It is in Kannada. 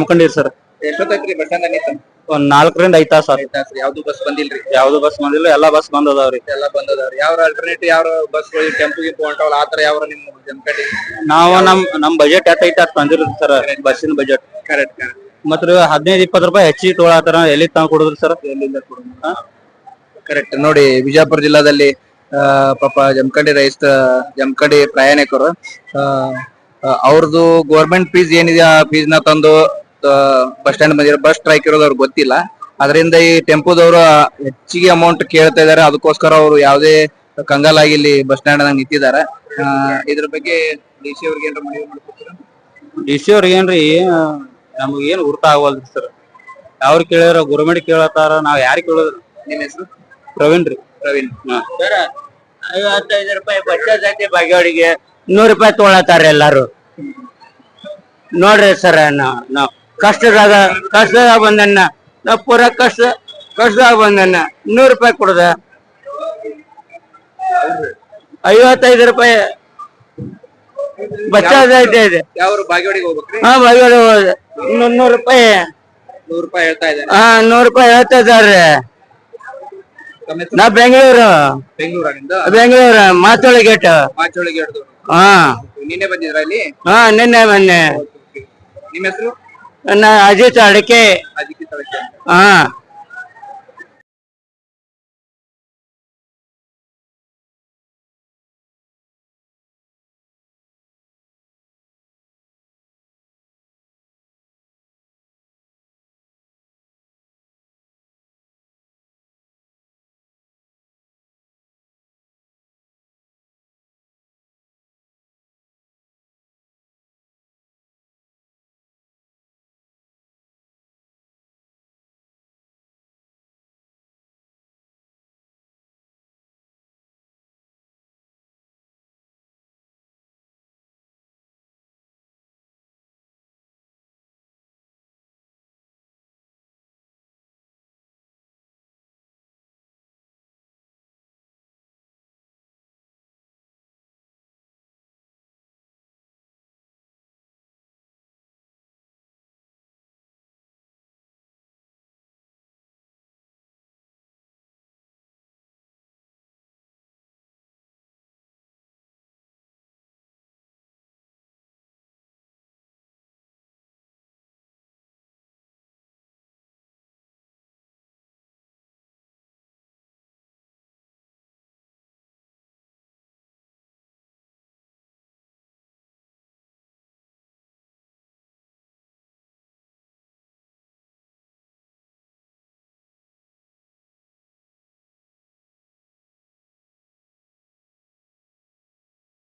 ಜಮಖಂಡಿ ಸರ್. ಎಷ್ಟೊತ್ತೈತ್ರಿ ಬಸ್ ಸ್ಟ್ಯಾಂಡ್ ನಿಂತ? ಒಂದ್ ನಾಲ್ಕರಿಂದ ಐದ್ ತಾಸ ತಾಸು. ಯಾವ್ದು ಬಸ್ ಬಂದಿಲ್ರಿ? ಯಾವ್ದು ಬಸ್ ಬಂದಿಲ್ಲ ಎಲ್ಲಾ ಬಸ್ ಬಂದ್ ಅದಾವ್ರಿ ಎಲ್ಲಾ ಬಂದ್ ಅದಾವ್ರಿ ಯಾವ ಆಲ್ಟರ್ನೇಟಿವ್ ಯಾವ ಬಸ್ ಟೆಂಪು ಗಿಂಪು ಹೊಂಟವಲ್ಲ ಆತರ ಯಾವ ನಿಮ್ ಜಮ್ಕಡಿ ನಾವು ನಮ್ ನಮ್ ಬಜೆಟ್ ಎತ್ತ ಐತೆ ಅಷ್ಟ್ ತಂದಿರೋದು ಸರ್ ಬಸ್ಸಿನ ಬಜೆಟ್ ಕರೆಕ್ಟ್ ಕರೆಕ್ಟ್ ಮತ್ತ್ ಹದಿನೈದು ಇಪ್ಪತ್ತು ರೂಪಾಯಿ ಹೆಚ್ಚಿಗೆ ಆತರ ಎಲ್ಲಿ ತಂದು ಕೊಡುದ್ರಿ ಸರ್? ಎಲ್ಲಿಂದ ಕರೆಕ್ಟ್ ನೋಡಿ ಬಿಜಾಪುರ ಜಿಲ್ಲಾದಲ್ಲಿ ಪಾಪ ಜಮಖಂಡಿ ರೈಸ್ ಜಮಖಂಡಿ ಪ್ರಯಾಣಿಕರು ಅವ್ರದ್ದು ಗೌರ್ಮೆಂಟ್ ಫೀಸ್ ಏನಿದೆ ಆ ಫೀಸ್ನ ತಂದು ಬಸ್ ಸ್ಟ್ಯಾಂಡ್ ಬಂದಿರೋ ಬಸ್ ಸ್ಟ್ರೈಕ್ ಇರೋದು ಅವ್ರಿಗೆ ಗೊತ್ತಿಲ್ಲ. ಅದರಿಂದ ಈ ಟೆಂಪೋದವರು ಹೆಚ್ಚಿಗೆ ಅಮೌಂಟ್ ಕೇಳ್ತಾ ಇದಾರೆ. ಅದಕ್ಕೋಸ್ಕರ ಅವರು ಯಾವುದೇ ಕಂಗಾಲಾಗಿ ಇಲ್ಲಿ ಬಸ್ ಸ್ಟ್ಯಾಂಡ್ ನಿಂತಿದ್ದಾರೆ. ಆ, ಇದ್ರ ಬಗ್ಗೆ ಡಿ ಸಿ ಅವ್ರಿಗೆ ಏನಾರ ಮನವಿ ಮಾಡ್ಕೊತೀರಾ ಡಿ ಸಿ ಅವ್ರಿಗೆ ಏನ್ರಿ ನಮ್ಗೆ ಏನು ಗುರ್ತ ಆಗವಲ್ರಿ ಸರ್ ಅವ್ರು ಕೇಳ್ಯಾರ ಗೋರ್ಮೆಂಟ್ ಕೇಳತ್ತಾರ ನಾವ್ ಯಾರು ಕೇಳೋದ್ರ ನಿಮ್ಮ ಹೆಸರು? ಪ್ರವೀಣ್ ರೀ. ಪ್ರವೀಣ್. ಸರ್ ಐವತ್ತೈದು ರೂಪಾಯಿ ಬಟ್ಟೆ ಐತಿ ಬಾಗೇವಾಡಿಗೆ ನೂರು ರೂಪಾಯಿ ತೊಗೊಳತ್ತಾರ ಎಲ್ಲಾರು. ನೋಡ್ರಿ ಸರ್ ನಾವು. ಕಷ್ಟದಾಗ ಕಷ್ಟದಾಗ ಬಂದನ್ನ ನಾವು ಪೂರ ಕಷ್ಟ ಕಷ್ಟದಾಗ ಬಂದನ್ನ ನೂರು ರೂಪಾಯಿ ಕೊಡದ. ಐವತ್ತೈದು ರೂಪಾಯಿ. ಬಚ್ಚಾದ ಇದೆ. ಯಾವ ಬಾಗೇವಾಡಿಗೆ ಹೋಗ್ಬೇಕ್ರಿ? ಹಾ ಬಾಗೇವಾಡಿ ಹೋದ. ನೂರು ರೂಪಾಯಿ. ನೂರು ರೂಪಾಯಿ ಹೇಳ್ತಾ ಇದ್ದಾರೆ. ಹಾ ನೂರು ರೂಪಾಯಿ ಹೇಳ್ತಾ ಇದ್ದಾರೆ. ನಾ ಬೆಂಗಳೂರು. ಬೆಂಗಳೂರಾಗಿಂದ? ಬೆಂಗಳೂರು ಮಾತೋಳಿ ಗೇಟ್. ಮಾಚೋಳಿ ಗೇಟ್ ಹಾ. ನಿನ್ನೆ ಬಂದಿದ್ರ ಇಲ್ಲಿ? ಹಾ ನಿನ್ನೆ ಮೊನ್ನೆ ನಿಮ್ಮ ಹೆಸರು? ನಾ ಅಜಿತ್ ಅಡಿಕೆ ಅಜಿಕಿ ತಳಕೆ ಹಾ